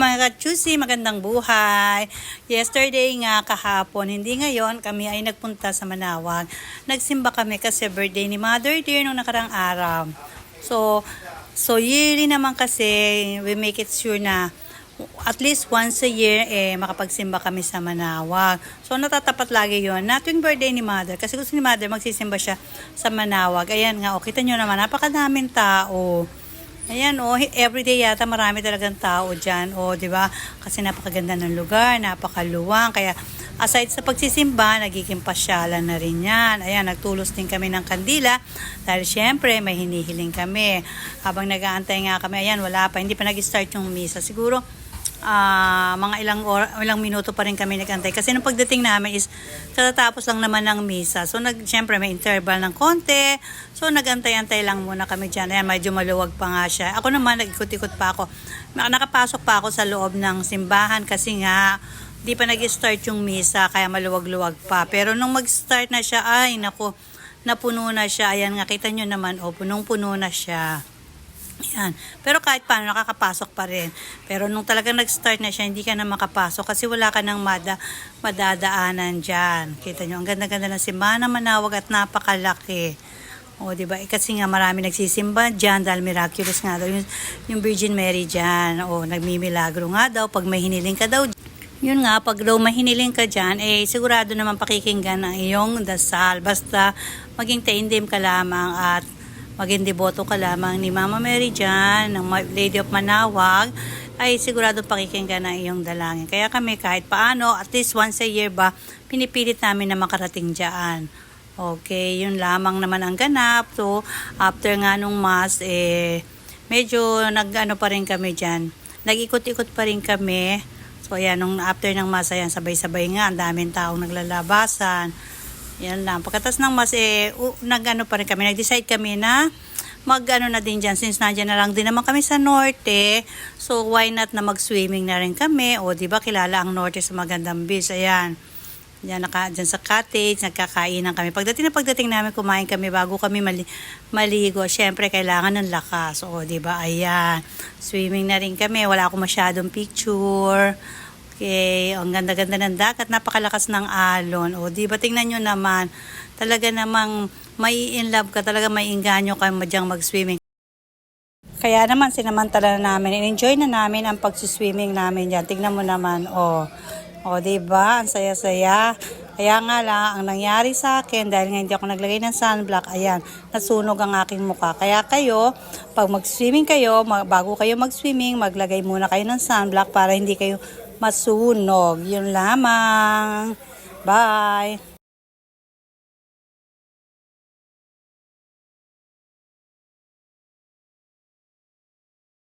mga ka-juicy, magandang buhay. Yesterday nga kahapon, hindi ngayon, kami ay nagpunta sa Manawag. Nagsimba kami kasi birthday ni Mother Dear nung nakarang araw. So, so yearly naman kasi, we make it sure na at least once a year, eh, makapagsimba kami sa Manawag. So, natatapat lagi yon na tuwing birthday ni Mother. Kasi gusto ni Mother, magsisimba siya sa Manawag. Ayan nga, o, kita nyo naman, napakadaming tao. Ayan, oh, everyday yata marami talagang tao dyan. O, di ba? Kasi napakaganda ng lugar, napakaluwang. Kaya, aside sa pagsisimba, nagiging pasyalan na rin yan. Ayan, nagtulos din kami ng kandila. Dahil syempre, may hinihiling kami. Habang nag-aantay nga kami, ayan, wala pa. Hindi pa nag-start yung misa. Siguro, ah mga ilang or, ilang minuto pa rin kami nagantay. Kasi nung pagdating namin is katatapos lang naman ng misa. So nag syempre may interval ng konti. So nagantay-antay lang muna kami diyan ayan medyo maluwag pa nga siya. Ako naman nag-ikot-ikot pa ako. Na- nakapasok pa ako sa loob ng simbahan kasi nga di pa nag-start yung misa kaya maluwag-luwag pa. Pero nung mag-start na siya ay nako napuno na siya. Ayan nga kita nyo naman oh punong-puno na siya yan. Pero kahit paano, nakakapasok pa rin. Pero nung talagang nag-start na siya, hindi ka na makapasok kasi wala ka ng mada, madadaanan dyan. Kita nyo, ang ganda-ganda ng simbahan na manawag at napakalaki. O, di ba? Eh, kasi nga marami nagsisimba dyan dahil miraculous nga daw. Yung, yung Virgin Mary dyan. O, nagmimilagro nga daw. Pag may hiniling ka daw yun nga, pag daw mahiniling ka dyan, eh sigurado naman pakikinggan ang iyong dasal. Basta maging taindim ka lamang at maging deboto ka lamang ni Mama Mary dyan, ng Lady of Manawag, ay sigurado pakikinggan ang iyong dalangin. Kaya kami kahit paano, at least once a year ba, pinipilit namin na makarating dyan. Okay, yun lamang naman ang ganap. So, after nga nung mass, eh, medyo nag-ano pa rin kami dyan. Nag-ikot-ikot pa rin kami. So, ayan, nung after ng mass, ayan, sabay-sabay nga, ang daming taong naglalabasan. Yan lang. Pagkatas ng mas, eh, u- nag-ano pa rin kami, nag-decide kami na mag-ano na din dyan, since nandiyan na lang din naman kami sa norte, so why not na mag-swimming na rin kami, o di ba kilala ang norte sa magandang beach, ayan. Yan, naka, dyan sa cottage, nagkakainan kami. Pagdating na pagdating namin, kumain kami bago kami mali, maligo. Siyempre, kailangan ng lakas. O, di ba? Ayan. Swimming na rin kami. Wala akong masyadong picture. Okay, ang ganda-ganda ng dagat, napakalakas ng alon. O, di ba tingnan nyo naman, talaga namang may in love ka, talaga may inganyo ka madyang mag-swimming. Kaya naman, sinamantala na namin, enjoy na namin ang pagsiswimming namin yan. Tingnan mo naman, o. O, di ba? Ang saya-saya. Kaya nga lang, ang nangyari sa akin, dahil nga hindi ako naglagay ng sunblock, ayan, nasunog ang aking mukha. Kaya kayo, pag mag-swimming kayo, bago kayo mag-swimming, maglagay muna kayo ng sunblock para hindi kayo masunog. Yun lamang. Bye!